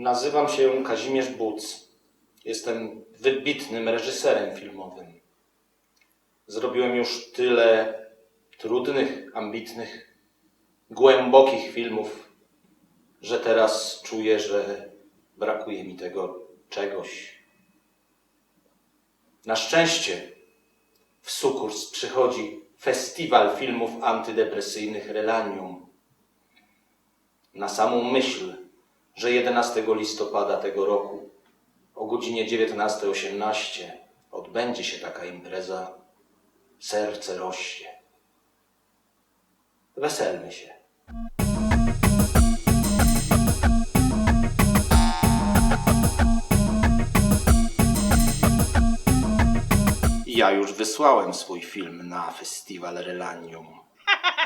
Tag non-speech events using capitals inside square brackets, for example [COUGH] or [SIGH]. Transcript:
Nazywam się Kazimierz Buc. Jestem wybitnym reżyserem filmowym. Zrobiłem już tyle trudnych, ambitnych, głębokich filmów, że teraz czuję, że brakuje mi tego czegoś. Na szczęście w Sukurs przychodzi festiwal filmów antydepresyjnych Relanium. Na samą myśl, że 11 listopada tego roku o godzinie 19.18 odbędzie się taka impreza, serce rośnie. Weselmy się. Ja już wysłałem swój film na festiwal Relanium. [LAUGHS]